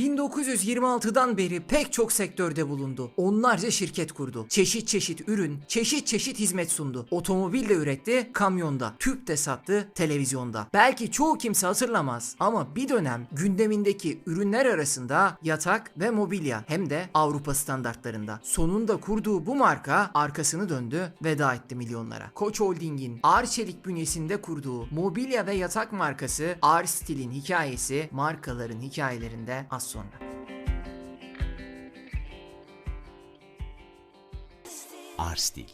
1926'dan beri pek çok sektörde bulundu. Onlarca şirket kurdu. Çeşit çeşit ürün, çeşit çeşit hizmet sundu. Otomobil de üretti, kamyonda, tüp de sattı, televizyonda. Belki çoğu kimse hatırlamaz ama bir dönem gündemindeki ürünler arasında yatak ve mobilya hem de Avrupa standartlarında. Sonunda kurduğu bu marka arkasını döndü, veda etti milyonlara. Koç Holding'in Arçelik bünyesinde kurduğu mobilya ve yatak markası Arstil'in hikayesi markaların hikayelerinde az sonra. Arstil.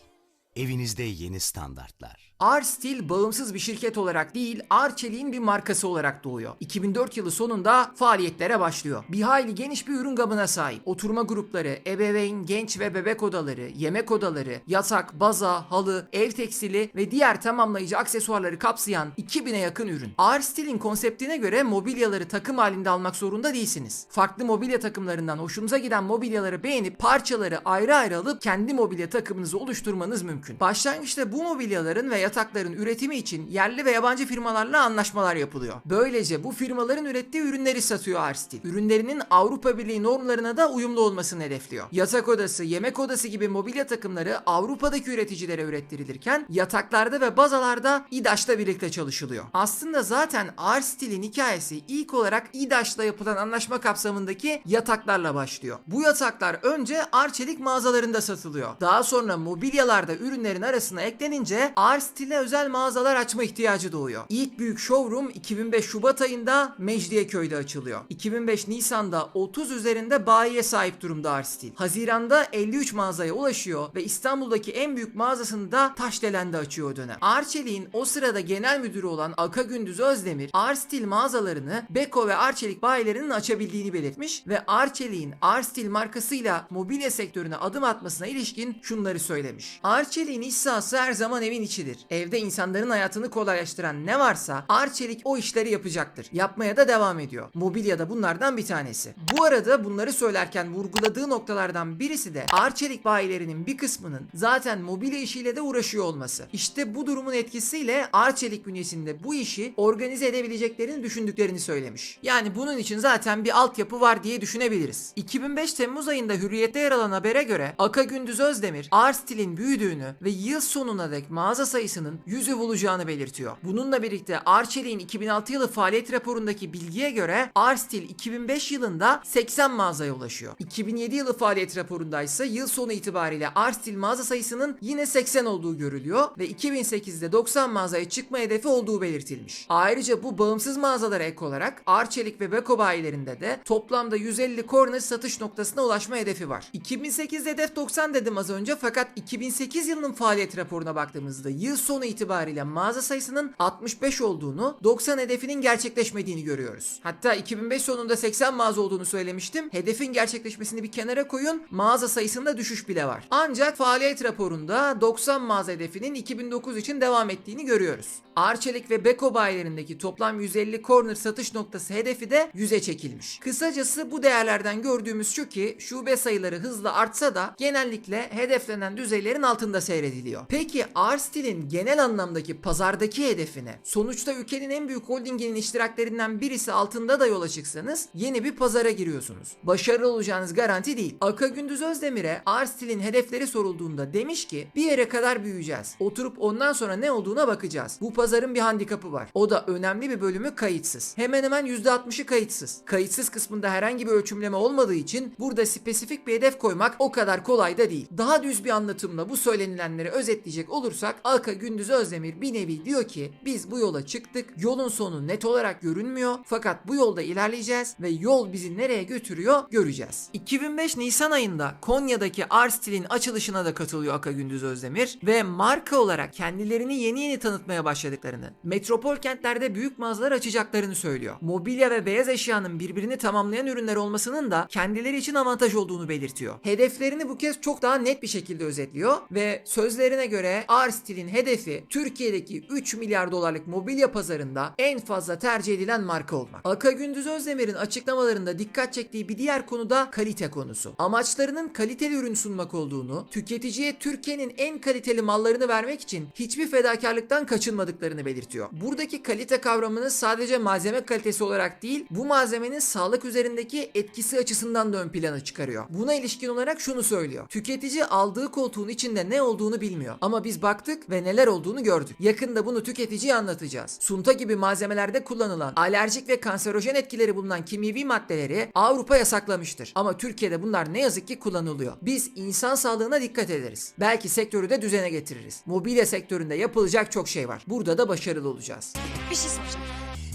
Evinizde yeni standartlar. Arstil bağımsız bir şirket olarak değil, Arçelik'in bir markası olarak doğuyor. 2004 yılı sonunda faaliyetlere başlıyor. Bir hayli geniş bir ürün gamına sahip. Oturma grupları, ebeveyn, genç ve bebek odaları, yemek odaları, yatak, baza, halı, ev tekstili ve diğer tamamlayıcı aksesuarları kapsayan 2000'e yakın ürün. Arstil'in konseptine göre mobilyaları takım halinde almak zorunda değilsiniz. Farklı mobilya takımlarından hoşunuza giden mobilyaları beğenip parçaları ayrı ayrı alıp kendi mobilya takımınızı oluşturmanız mümkün. Başlangıçta bu mobilyaların ve yatakların üretimi için yerli ve yabancı firmalarla anlaşmalar yapılıyor. Böylece bu firmaların ürettiği ürünleri satıyor Arstil. Ürünlerinin Avrupa Birliği normlarına da uyumlu olmasını hedefliyor. Yatak odası, yemek odası gibi mobilya takımları Avrupa'daki üreticilere ürettirilirken yataklarda ve bazalarda İDAŞ'la birlikte çalışılıyor. Aslında zaten Arstil'in hikayesi ilk olarak İDAŞ'la yapılan anlaşma kapsamındaki yataklarla başlıyor. Bu yataklar önce Arçelik mağazalarında satılıyor. Daha sonra mobilyalarda ürünlerin arasına eklenince Arstil'e özel mağazalar açma ihtiyacı doğuyor. İlk büyük showroom 2005 Şubat ayında Mecidiyeköy'de açılıyor. 2005 Nisan'da 30 üzerinde bayiye sahip durumda Arstil. Haziranda 53 mağazaya ulaşıyor ve İstanbul'daki en büyük mağazasını da Taşdelen'de açıyor dönem. Arçelik'in o sırada genel müdürü olan Aka Gündüz Özdemir, Arstil mağazalarını Beko ve Arçelik bayilerinin açabildiğini belirtmiş ve Arçelik'in Arstil markasıyla mobilya sektörüne adım atmasına ilişkin şunları söylemiş. Arçelik'in iş sahası her zaman evin içidir. Evde insanların hayatını kolaylaştıran ne varsa Arçelik o işleri yapacaktır. Yapmaya da devam ediyor. Mobilya da bunlardan bir tanesi. Bu arada bunları söylerken vurguladığı noktalardan birisi de Arçelik bayilerinin bir kısmının zaten mobilya işiyle de uğraşıyor olması. İşte bu durumun etkisiyle Arçelik bünyesinde bu işi organize edebileceklerini düşündüklerini söylemiş. Yani bunun için zaten bir altyapı var diye düşünebiliriz. 2005 Temmuz ayında Hürriyet'te yer alan habere göre Aka Gündüz Özdemir, Arstil'in büyüdüğünü ve yıl sonuna dek mağaza sayısının yüzü bulacağını belirtiyor. Bununla birlikte Arçelik'in 2006 yılı faaliyet raporundaki bilgiye göre Arstil 2005 yılında 80 mağazaya ulaşıyor. 2007 yılı faaliyet raporunda ise yıl sonu itibariyle Arstil mağaza sayısının yine 80 olduğu görülüyor ve 2008'de 90 mağazaya çıkma hedefi olduğu belirtilmiş. Ayrıca bu bağımsız mağazalara ek olarak Arçelik ve Beko bayilerinde de toplamda 150 corner satış noktasına ulaşma hedefi var. 2008'de hedef 90 dedim az önce fakat 2008 yılının faaliyet raporuna baktığımızda yıl sonu itibariyle mağaza sayısının 65 olduğunu, 90 hedefinin gerçekleşmediğini görüyoruz. Hatta 2005 sonunda 80 mağaza olduğunu söylemiştim. Hedefin gerçekleşmesini bir kenara koyun. Mağaza sayısında düşüş bile var. Ancak faaliyet raporunda 90 mağaza hedefinin 2009 için devam ettiğini görüyoruz. Arçelik ve Beko bayilerindeki toplam 150 corner satış noktası hedefi de 100'e çekilmiş. Kısacası bu değerlerden gördüğümüz şu ki şube sayıları hızla artsa da genellikle hedeflenen düzeylerin altında seyrediliyor. Peki Arstil'in genel anlamdaki pazardaki hedefine sonuçta ülkenin en büyük holdinginin iştiraklerinden birisi altında da yola çıksanız yeni bir pazara giriyorsunuz. Başarılı olacağınız garanti değil. Aka Gündüz Özdemir'e Arstil'in hedefleri sorulduğunda demiş ki bir yere kadar büyüyeceğiz. Oturup ondan sonra ne olduğuna bakacağız. Bu pazarın bir handikapı var. O da önemli bir bölümü kayıtsız. Hemen hemen %60'ı kayıtsız. Kayıtsız kısmında herhangi bir ölçümleme olmadığı için burada spesifik bir hedef koymak o kadar kolay da değil. Daha düz bir anlatımla bu söylenilenleri özetleyecek olursak Aka Gündüz Özdemir bir nevi diyor ki biz bu yola çıktık. Yolun sonu net olarak görünmüyor. Fakat bu yolda ilerleyeceğiz ve yol bizi nereye götürüyor göreceğiz. 2005 Nisan ayında Konya'daki Arstil'in açılışına da katılıyor Aka Gündüz Özdemir ve marka olarak kendilerini yeni yeni tanıtmaya başladıklarını, metropol kentlerde büyük mağazalar açacaklarını söylüyor. Mobilya ve beyaz eşyanın birbirini tamamlayan ürünler olmasının da kendileri için avantaj olduğunu belirtiyor. Hedeflerini bu kez çok daha net bir şekilde özetliyor ve sözlerine göre Arstil'in hedefi Türkiye'deki 3 milyar dolarlık mobilya pazarında en fazla tercih edilen marka olmak. Aka Gündüz Özdemir'in açıklamalarında dikkat çektiği bir diğer konu da kalite konusu. Amaçlarının kaliteli ürün sunmak olduğunu, tüketiciye Türkiye'nin en kaliteli mallarını vermek için hiçbir fedakarlıktan kaçınmadıklarını olduklarını belirtiyor. Buradaki kalite kavramını sadece malzeme kalitesi olarak değil, bu malzemenin sağlık üzerindeki etkisi açısından da ön plana çıkarıyor. Buna ilişkin olarak şunu söylüyor. Tüketici aldığı koltuğun içinde ne olduğunu bilmiyor. Ama biz baktık ve neler olduğunu gördük. Yakında bunu tüketiciye anlatacağız. Sunta gibi malzemelerde kullanılan alerjik ve kanserojen etkileri bulunan kimyevi maddeleri Avrupa yasaklamıştır. Ama Türkiye'de bunlar ne yazık ki kullanılıyor. Biz insan sağlığına dikkat ederiz. Belki sektörü de düzene getiririz. Mobilya sektöründe yapılacak çok şey var. Burada da başarılı olacağız. Bir şey soracağım.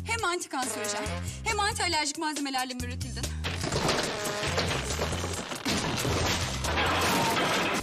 Hem antikanserojen hem anti alerjik malzemelerle mi üretildin?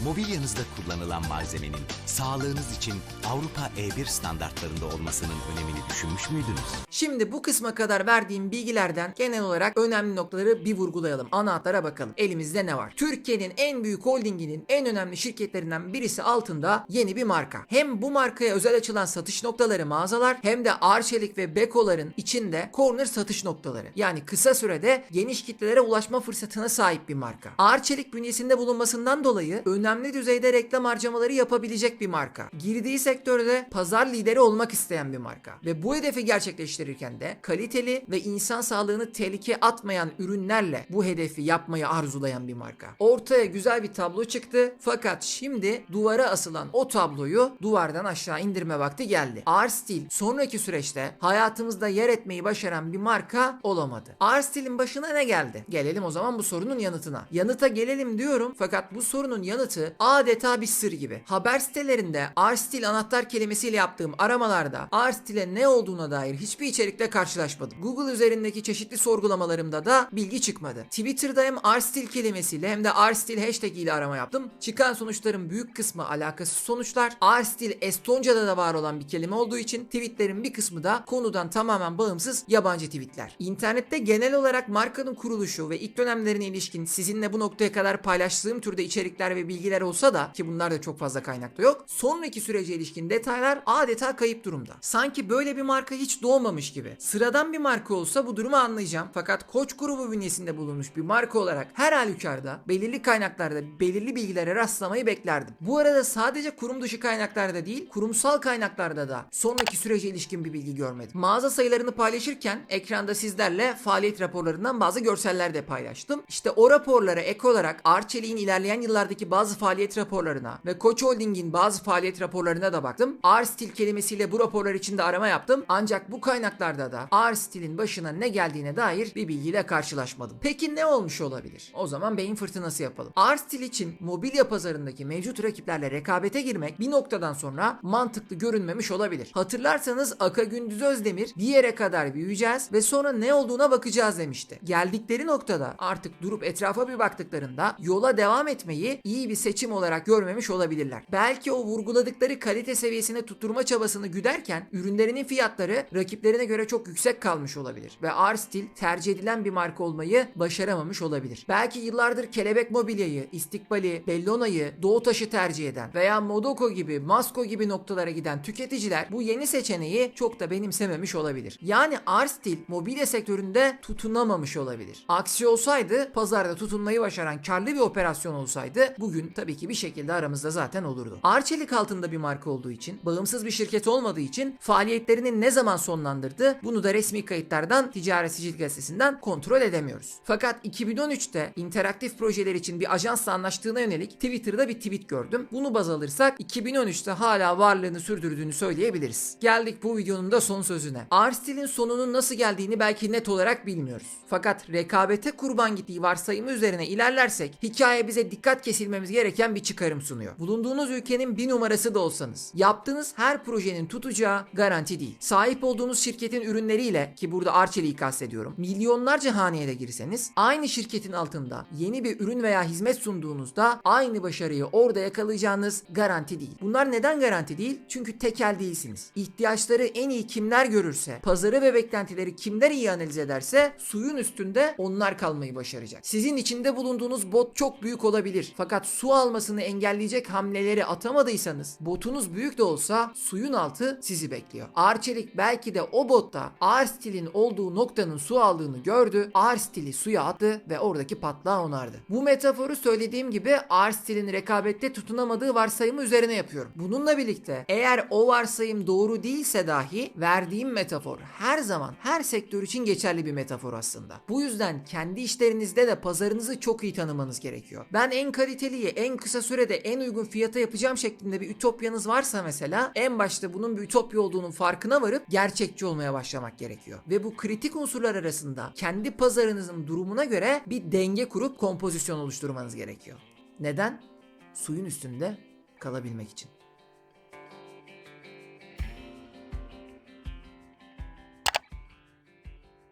Mobilyanızda kullanılan malzemenin sağlığınız için Avrupa E1 standartlarında olmasının önemini düşünmüş müydünüz? Şimdi bu kısma kadar verdiğim bilgilerden genel olarak önemli noktaları bir vurgulayalım. Ana hatlara bakalım. Elimizde ne var? Türkiye'nin en büyük holdinginin en önemli şirketlerinden birisi altında yeni bir marka. Hem bu markaya özel açılan satış noktaları mağazalar hem de Arçelik ve Beko'ların içinde corner satış noktaları. Yani kısa sürede geniş kitlelere ulaşma fırsatına sahip bir marka. Arçelik bünyesinde bulunmasından dolayı önemli düzeyde reklam harcamaları yapabilecek bir marka. Girdiği sektörde pazar lideri olmak isteyen bir marka. Ve bu hedefi gerçekleştirirken de kaliteli ve insan sağlığını tehlikeye atmayan ürünlerle bu hedefi yapmayı arzulayan bir marka. Ortaya güzel bir tablo çıktı fakat şimdi duvara asılan o tabloyu duvardan aşağı indirme vakti geldi. R-Steel sonraki süreçte hayatımızda yer etmeyi başaran bir marka olamadı. R-Steel'in başına ne geldi? Gelelim o zaman bu sorunun yanıtına. Yanıta gelelim diyorum fakat bu sorunun yanıtı adeta bir sır gibi. Haber sitelerinde R-Steel anahtar kelimesiyle yaptığım aramalarda R-Steel'e ne olduğuna dair hiçbir içerikle karşılaşmadım. Google üzerindeki çeşitli sorgulamalarımda da bilgi çıkmadı. Twitter'da hem R-Steel kelimesiyle hem de R-Steel hashtag ile arama yaptım. Çıkan sonuçların büyük kısmı alakasız sonuçlar. R-Steel Estonca'da da var olan bir kelime olduğu için tweetlerin bir kısmı da konudan tamamen bağımsız yabancı tweetler. İnternette genel olarak markanın kuruluşu ve ilk dönemlerine ilişkin sizinle bu noktaya kadar paylaştığım türde içerikler ve bilgiler olsa da ki bunlar da çok fazla kaynakta yok. Sonraki sürece ilişkin detaylar adeta kayıp durumda. Sanki böyle bir marka hiç doğmamış gibi. Sıradan bir marka olsa bu durumu anlayacağım. Fakat Koç grubu bünyesinde bulunmuş bir marka olarak her halükarda belirli kaynaklarda belirli bilgilere rastlamayı beklerdim. Bu arada sadece kurum dışı kaynaklarda değil, kurumsal kaynaklarda da sonraki sürece ilişkin bir bilgi görmedim. Mağaza sayılarını paylaşırken ekranda sizlerle faaliyet raporlarından bazı görseller de paylaştım. İşte o raporlara ek olarak Arçelik'in ilerleyen yıllardaki bazı faaliyet raporlarına ve Koç Holding'in bazı faaliyet raporlarına da baktım. R-Steel kelimesiyle bu raporlar için de arama yaptım. Ancak bu kaynaklarda da R-Steel'in başına ne geldiğine dair bir bilgiyle karşılaşmadım. Peki ne olmuş olabilir? O zaman beyin fırtınası yapalım. R-Steel için mobilya pazarındaki mevcut rakiplerle rekabete girmek bir noktadan sonra mantıklı görünmemiş olabilir. Hatırlarsanız Aka Gündüz Özdemir bir yere kadar büyüyeceğiz ve sonra ne olduğuna bakacağız demişti. Geldikleri noktada artık durup etrafa bir baktıklarında yola devam etmeyi iyi bir seçim olarak görmemiş olabilirler. Belki o vurguladıkları kalite seviyesine tutturma çabasını güderken ürünlerinin fiyatları rakiplerine göre çok yüksek kalmış olabilir ve R-Steel tercih edilen bir marka olmayı başaramamış olabilir. Belki yıllardır Kelebek Mobilya'yı, İstikbal'i, Bellona'yı, Doğutaş'ı tercih eden veya Modoko gibi, Masko gibi noktalara giden tüketiciler bu yeni seçeneği çok da benimsememiş olabilir. Yani R-Steel mobilya sektöründe tutunamamış olabilir. Aksi olsaydı pazarda tutunmayı başaran karlı bir operasyon olsaydı bugün tabii ki bir şekilde aramızda zaten olurdu. Arçelik altında bir marka olduğu için, bağımsız bir şirket olmadığı için faaliyetlerini ne zaman sonlandırdı bunu da resmi kayıtlardan Ticaret Sicil Gazetesi'nden kontrol edemiyoruz. Fakat 2013'te interaktif projeler için bir ajansla anlaştığına yönelik Twitter'da bir tweet gördüm. Bunu baz alırsak 2013'te hala varlığını sürdürdüğünü söyleyebiliriz. Geldik bu videonun da son sözüne. R-Steel'in sonunun nasıl geldiğini belki net olarak bilmiyoruz. Fakat rekabete kurban gittiği varsayımı üzerine ilerlersek hikaye bize dikkat kesilmemiz gereken bir çıkarım sunuyor. Bulunduğunuz ülkenin bir numarası da olsanız yaptığınız her projenin tutacağı garanti değil. Sahip olduğunuz şirketin ürünleriyle ki burada Arçelik'i kastediyorum. Milyonlarca haneye de girseniz aynı şirketin altında yeni bir ürün veya hizmet sunduğunuzda aynı başarıyı orada yakalayacağınız garanti değil. Bunlar neden garanti değil? Çünkü tekel değilsiniz. İhtiyaçları en iyi kimler görürse, pazarı ve beklentileri kimler iyi analiz ederse suyun üstünde onlar kalmayı başaracak. Sizin içinde bulunduğunuz bot çok büyük olabilir. Fakat su almasını engelleyecek hamleleri atamadığı yapamadıysanız botunuz büyük de olsa suyun altı sizi bekliyor. Arçelik belki de o botta ağır stilin olduğu noktanın su aldığını gördü. Ağır stili suya attı ve oradaki patlağı onardı. Bu metaforu söylediğim gibi ağır stilin rekabette tutunamadığı varsayımı üzerine yapıyorum. Bununla birlikte eğer o varsayım doğru değilse dahi verdiğim metafor her zaman her sektör için geçerli bir metafor aslında. Bu yüzden kendi işlerinizde de pazarınızı çok iyi tanımanız gerekiyor. Ben en kaliteliyi en kısa sürede en uygun fiyata yapacağım şeklinde bir ütopyanız varsa mesela en başta bunun bir ütopya olduğunun farkına varıp gerçekçi olmaya başlamak gerekiyor. Ve bu kritik unsurlar arasında kendi pazarınızın durumuna göre bir denge kurup kompozisyon oluşturmanız gerekiyor. Neden? Suyun üstünde kalabilmek için.